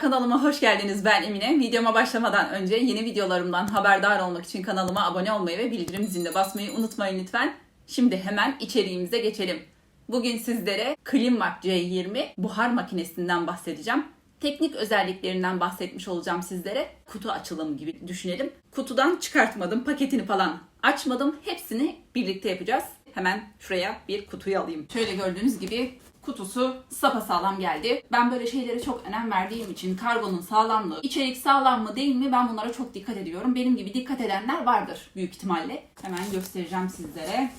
Kanalıma hoş geldiniz ben Emine. Videoma başlamadan önce yeni videolarımdan haberdar olmak için kanalıma abone olmayı ve bildirim zilini basmayı unutmayın lütfen. Şimdi hemen içeriğimize geçelim. Bugün sizlere Klimac C20 buhar makinesinden bahsedeceğim. Teknik özelliklerinden bahsetmiş olacağım sizlere. Kutu açılımı gibi düşünelim. Kutudan çıkartmadım, paketini falan açmadım. Hepsini birlikte yapacağız. Hemen şuraya bir kutuyu alayım. Şöyle gördüğünüz gibi kutusu sapasağlam geldi. Ben böyle şeylere çok önem verdiğim için kargonun sağlamlığı, içerik sağlam mı değil mi ben bunlara çok dikkat ediyorum. Benim gibi dikkat edenler vardır büyük ihtimalle. Hemen göstereceğim sizlere.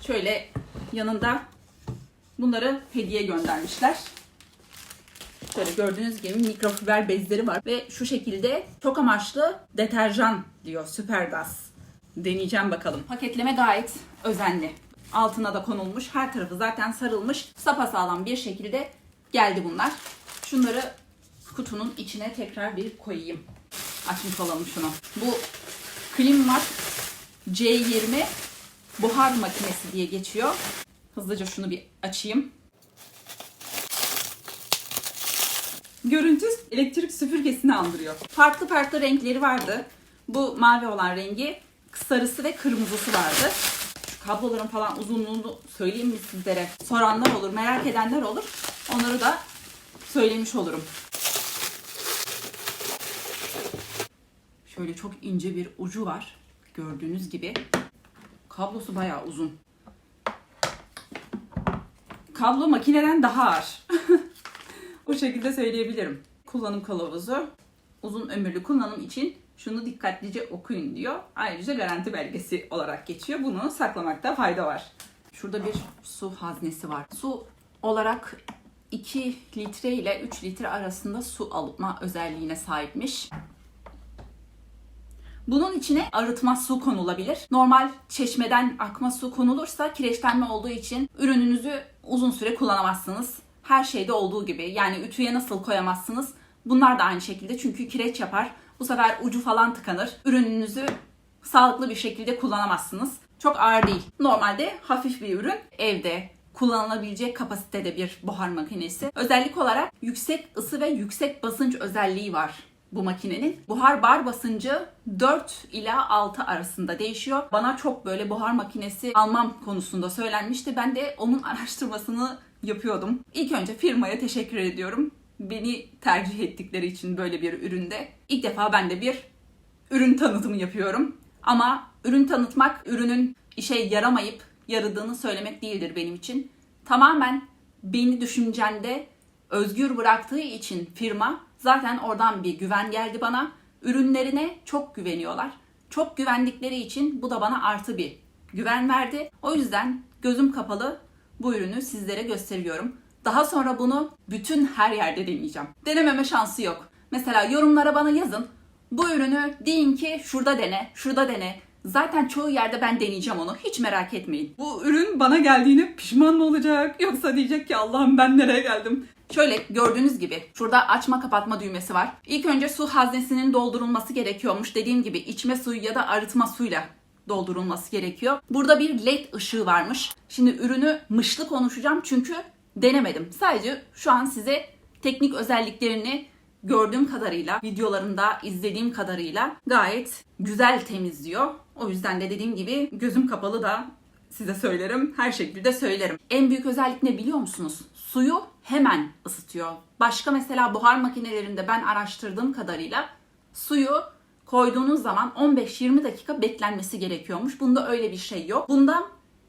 Şöyle yanında bunları hediye göndermişler. Şöyle gördüğünüz gibi mikrofiber bezleri var ve şu şekilde çok amaçlı deterjan diyor Supergas. Deneyeceğim bakalım. Paketleme gayet özenli. Altına da konulmuş. Her tarafı zaten sarılmış. Sapasağlam bir şekilde geldi bunlar. Şunları kutunun içine tekrar bir koyayım. Açmış olalım şunu. Bu Klimac C20 buhar makinesi diye geçiyor. Hızlıca şunu bir açayım. Görüntü elektrik süpürgesini andırıyor. Farklı farklı renkleri vardı. Bu mavi olan rengi sarısı ve kırmızısı vardı. Şu kabloların falan uzunluğunu söyleyeyim mi sizlere? Soranlar olur, merak edenler olur. Onları da söylemiş olurum. Şöyle çok ince bir ucu var. Gördüğünüz gibi. Kablosu bayağı uzun. Kablo makineden daha ağır. Bu şekilde söyleyebilirim. Kullanım kılavuzu uzun ömürlü kullanım için şunu dikkatlice okuyun diyor. Ayrıca garanti belgesi olarak geçiyor. Bunu saklamakta fayda var. Şurada bir su haznesi var. Su olarak 2 litre ile 3 litre arasında su alma özelliğine sahipmiş. Bunun içine arıtma su konulabilir. Normal çeşmeden akma su konulursa kireçlenme olduğu için ürününüzü uzun süre kullanamazsınız. Her şeyde olduğu gibi. Yani ütüye nasıl koyamazsınız? Bunlar da aynı şekilde çünkü kireç yapar. Bu sefer ucu falan tıkanır. Ürününüzü sağlıklı bir şekilde kullanamazsınız. Çok ağır değil. Normalde hafif bir ürün. Evde kullanılabilecek kapasitede bir buhar makinesi. Özellik olarak yüksek ısı ve yüksek basınç özelliği var bu makinenin. Buhar bar basıncı 4 ila 6 arasında değişiyor. Bana çok böyle buhar makinesi almam konusunda söylenmişti. Ben de onun araştırmasını yapıyordum. İlk önce firmaya teşekkür ediyorum. Beni tercih ettikleri için böyle bir üründe. İlk defa ben de bir ürün tanıtımı yapıyorum. Ama ürün tanıtmak ürünün işe yaramayıp yaradığını söylemek değildir benim için. Tamamen beni düşüncende özgür bıraktığı için firma zaten oradan bir güven geldi bana. Ürünlerine çok güveniyorlar. Çok güvendikleri için bu da bana artı bir güven verdi. O yüzden gözüm kapalı bu ürünü sizlere gösteriyorum. Daha sonra bunu bütün her yerde deneyeceğim. Denememe şansı yok. Mesela yorumlara bana yazın. Bu ürünü deyin ki şurada dene, şurada dene. Zaten çoğu yerde ben deneyeceğim onu. Hiç merak etmeyin. Bu ürün bana geldiğine pişman mı olacak? Yoksa diyecek ki Allah'ım ben nereye geldim? Şöyle gördüğünüz gibi şurada açma kapatma düğmesi var. İlk önce su haznesinin doldurulması gerekiyormuş. Dediğim gibi içme suyu ya da arıtma suyla doldurulması gerekiyor. Burada bir led ışığı varmış. Şimdi ürünü mışlı konuşacağım çünkü denemedim. Sadece şu an size teknik özelliklerini gördüğüm kadarıyla, videolarımda izlediğim kadarıyla gayet güzel temizliyor. O yüzden de dediğim gibi gözüm kapalı da size söylerim. Her şekilde söylerim. En büyük özellik ne biliyor musunuz? Suyu hemen ısıtıyor. Başka mesela buhar makinelerinde ben araştırdığım kadarıyla suyu koyduğunuz zaman 15-20 dakika beklenmesi gerekiyormuş. Bunda öyle bir şey yok. Bunda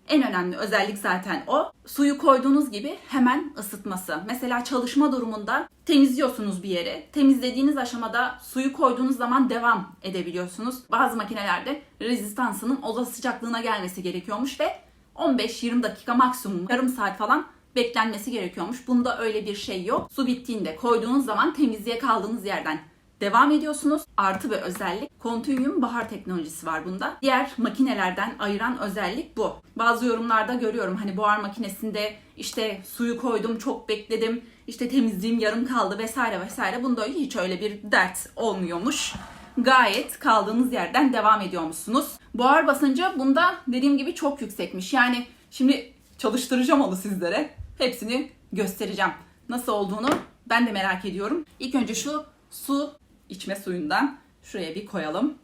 en önemli özellik zaten o. Suyu koyduğunuz gibi hemen ısıtması. Mesela çalışma durumunda temizliyorsunuz bir yeri. Temizlediğiniz aşamada suyu koyduğunuz zaman devam edebiliyorsunuz. Bazı makinelerde rezistansının oda sıcaklığına gelmesi gerekiyormuş ve 15-20 dakika maksimum yarım saat falan beklenmesi gerekiyormuş. Bunda öyle bir şey yok. Su bittiğinde koyduğunuz zaman temizliğe kaldığınız yerden devam ediyorsunuz. Artı bir özellik kontinyum bahar teknolojisi var bunda. Diğer makinelerden ayıran özellik bu. Bazı yorumlarda görüyorum hani buhar makinesinde işte suyu koydum çok bekledim işte temizliğim yarım kaldı vesaire vesaire. Bunda hiç öyle bir dert olmuyormuş. Gayet kaldığınız yerden devam ediyormuşsunuz. Buhar basıncı bunda dediğim gibi çok yüksekmiş. Yani şimdi çalıştıracağım onu sizlere. Hepsini göstereceğim. Nasıl olduğunu Ben de merak ediyorum. İlk önce şu su içme suyundan şuraya bir koyalım.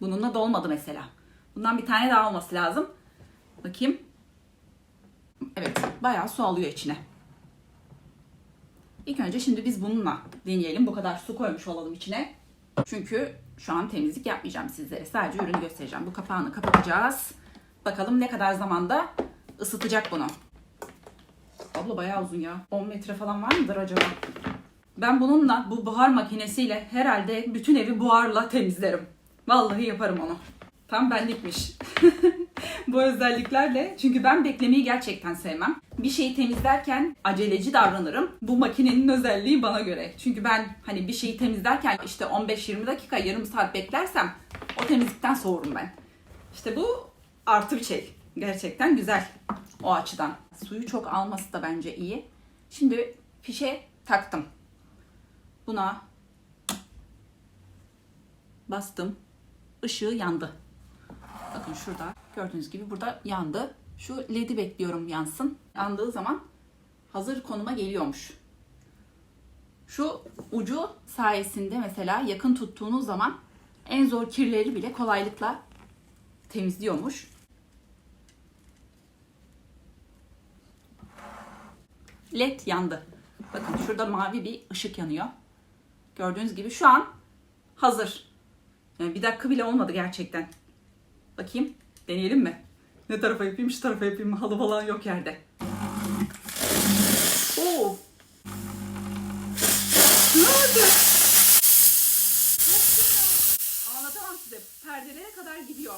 Bununla dolmadı mesela. Bundan bir tane daha olması lazım. Bakayım. Evet, bayağı su alıyor içine. İlk önce şimdi biz bununla deneyelim. Bu kadar su koymuş olalım içine. Çünkü şu an temizlik yapmayacağım sizlere. Sadece ürünü göstereceğim. Bu kapağını kapatacağız. Bakalım ne kadar zamanda ısıtacak bunu. Abla bayağı uzun ya. 10 metre falan var mıdır acaba? Ben bununla, bu buhar makinesiyle herhalde bütün evi buharla temizlerim. Vallahi yaparım onu. Tam benlikmiş. bu özelliklerle. Çünkü ben beklemeyi gerçekten sevmem. Bir şeyi temizlerken aceleci davranırım. Bu makinenin özelliği bana göre. Çünkü ben hani bir şeyi temizlerken işte 15-20 dakika, yarım saat beklersem o temizlikten soğurum ben. İşte bu artı bir şey. Gerçekten güzel o açıdan. Suyu çok alması da bence iyi. Şimdi fişe taktım. Buna bastım. Işığı yandı. Bakın şurada gördüğünüz gibi burada yandı. Şu ledi bekliyorum yansın. Yandığı zaman hazır konuma geliyormuş. Şu ucu sayesinde mesela yakın tuttuğunuz zaman en zor kirleri bile kolaylıkla temizliyormuş. LED yandı. Bakın şurada mavi bir ışık yanıyor. Gördüğünüz gibi şu an hazır. Yani bir dakika bile olmadı gerçekten. Bakayım. Deneyelim mi? Ne tarafa yapayım, şu tarafa yapayım mı? Halı falan yok yerde. Oo. Ne oldu? Anlatamam size. Perdelere kadar gidiyor.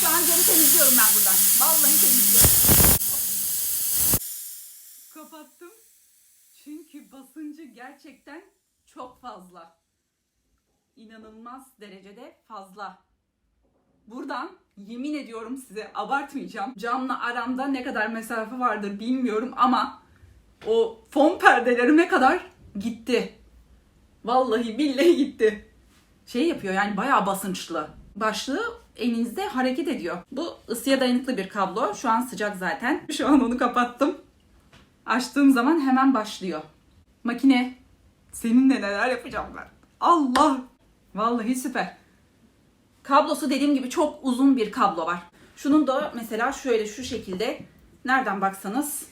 Şu an camı temizliyorum ben buradan. Vallahi temizliyorum. Kapattım. Çünkü basıncı gerçekten çok fazla. İnanılmaz derecede fazla. Buradan yemin ediyorum size abartmayacağım. Camla aramda ne kadar mesafe vardır bilmiyorum ama o fon perdelerime kadar gitti. Vallahi billahi gitti. Şey yapıyor yani bayağı basınçlı. Başlığı elinizde hareket ediyor. Bu ısıya dayanıklı bir kablo. Şu an sıcak zaten. Şu an onu kapattım. Açtığım zaman hemen başlıyor. Makine seninle neler yapacağım ben. Allah! Vallahi süper. Kablosu dediğim gibi çok uzun bir kablo var. Şunun da mesela şöyle şu şekilde nereden baksanız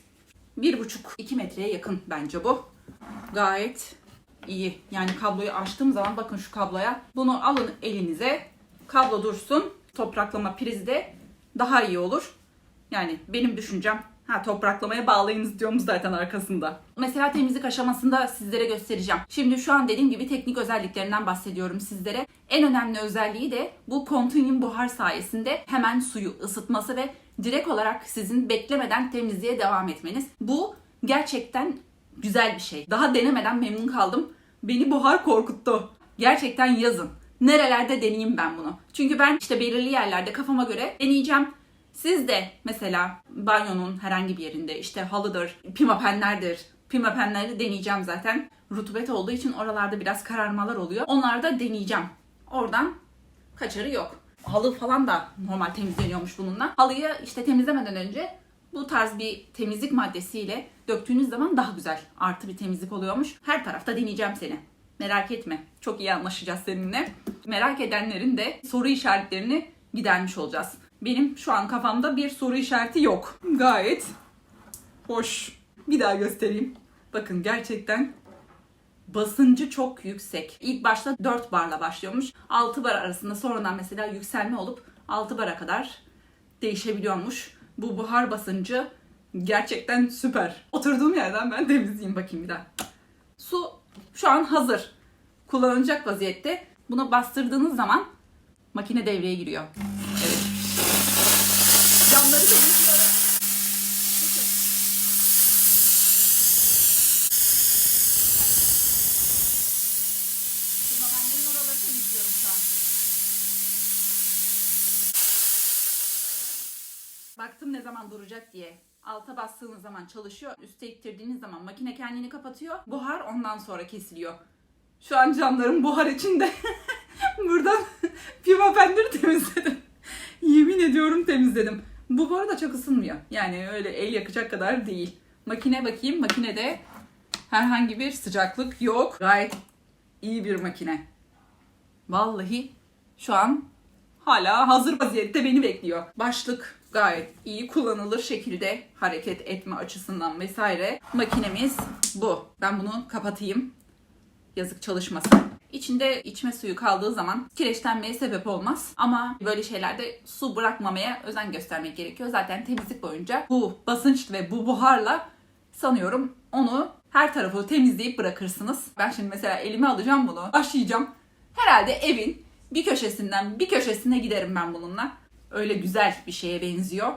1,5-2 metreye yakın bence bu. Gayet iyi. Yani kabloyu açtığım zaman bakın şu kabloya. Bunu alın elinize. Kablo dursun. Topraklama prizi de daha iyi olur. Yani benim düşüncem Ha topraklamaya bağlayınız diyorum zaten arkasında. Mesela temizlik aşamasında sizlere göstereceğim. Şimdi şu an dediğim gibi teknik özelliklerinden bahsediyorum sizlere. En önemli özelliği de bu kontinyum buhar sayesinde hemen suyu ısıtması ve direkt olarak sizin beklemeden temizliğe devam etmeniz. Bu gerçekten güzel bir şey. Daha denemeden memnun kaldım. Beni buhar korkuttu. Gerçekten yazın. Nerelerde deneyeyim ben bunu? Çünkü ben işte belirli yerlerde kafama göre deneyeceğim. Siz de mesela banyonun herhangi bir yerinde işte halıdır, pimapenlerdir. Pimapenleri deneyeceğim zaten. Rutubet olduğu için oralarda biraz kararmalar oluyor. Onları da deneyeceğim. Oradan kaçarı yok. Halı falan da normal temizleniyormuş bununla. Halıyı işte temizlemeden önce bu tarz bir temizlik maddesiyle döktüğünüz zaman daha güzel artı bir temizlik oluyormuş. Her tarafta deneyeceğim seni. Merak etme. Çok iyi anlaşacağız seninle. Merak edenlerin de soru işaretlerini gidermiş olacağız. Benim şu an kafamda bir soru işareti yok. Gayet hoş. Bir daha göstereyim. Bakın gerçekten basıncı çok yüksek. İlk başta 4 barla başlıyormuş. 6 bar arasında sonradan mesela yükselme olup 6 bara kadar değişebiliyormuş. Bu buhar basıncı gerçekten süper. Oturduğum yerden ben temizleyeyim bakayım bir daha. Su şu an hazır. Kullanılacak vaziyette. Buna bastırdığınız zaman makine devreye giriyor. Camları temizliyorum. Bakın. Oraları temizliyorum şu an. Baktım ne zaman duracak diye. Alta bastığınız zaman çalışıyor. Üste ittirdiğiniz zaman makine kendini kapatıyor. Buhar ondan sonra kesiliyor. Şu an camlarım buhar içinde. Buradan pimapenleri temizledim. Yemin ediyorum temizledim. Bu bu arada çok ısınmıyor. Yani öyle el yakacak kadar değil. Makine bakayım. Makinede herhangi bir sıcaklık yok. Gayet iyi bir makine. Vallahi şu an hala hazır vaziyette beni bekliyor. Başlık gayet iyi kullanılır şekilde hareket etme açısından vesaire. Makinemiz bu. Ben bunu kapatayım. Yazık çalışmasın. İçinde içme suyu kaldığı zaman kireçlenmeye sebep olmaz. Ama böyle şeylerde su bırakmamaya özen göstermek gerekiyor. Zaten temizlik boyunca bu basınç ve bu buharla sanıyorum onu her tarafı temizleyip bırakırsınız. Ben şimdi mesela elime alacağım bunu, başlayacağım. Herhalde evin bir köşesinden bir köşesine giderim ben bununla. Öyle güzel bir şeye benziyor.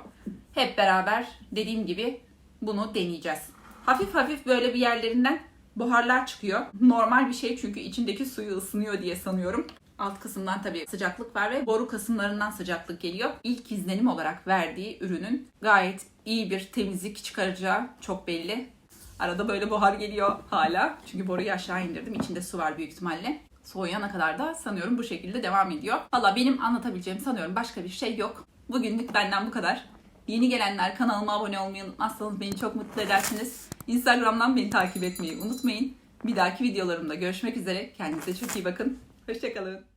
Hep beraber dediğim gibi bunu deneyeceğiz. Hafif hafif böyle bir yerlerinden buharlar çıkıyor. Normal bir şey çünkü içindeki suyu ısınıyor diye sanıyorum. Alt kısımdan tabii sıcaklık var ve boru kısımlarından sıcaklık geliyor. İlk izlenim olarak verdiği ürünün gayet iyi bir temizlik çıkaracağı çok belli. Arada böyle buhar geliyor hala. Çünkü boruyu aşağı indirdim. İçinde su var büyük ihtimalle. Soğuyana kadar da sanıyorum bu şekilde devam ediyor. Valla benim anlatabileceğim sanıyorum başka bir şey yok. Bugünlük benden bu kadar. Yeni gelenler kanalıma abone olmayı unutmazsanız beni çok mutlu edersiniz. Instagram'dan beni takip etmeyi unutmayın. Bir dahaki videolarımda görüşmek üzere. Kendinize çok iyi bakın. Hoşçakalın.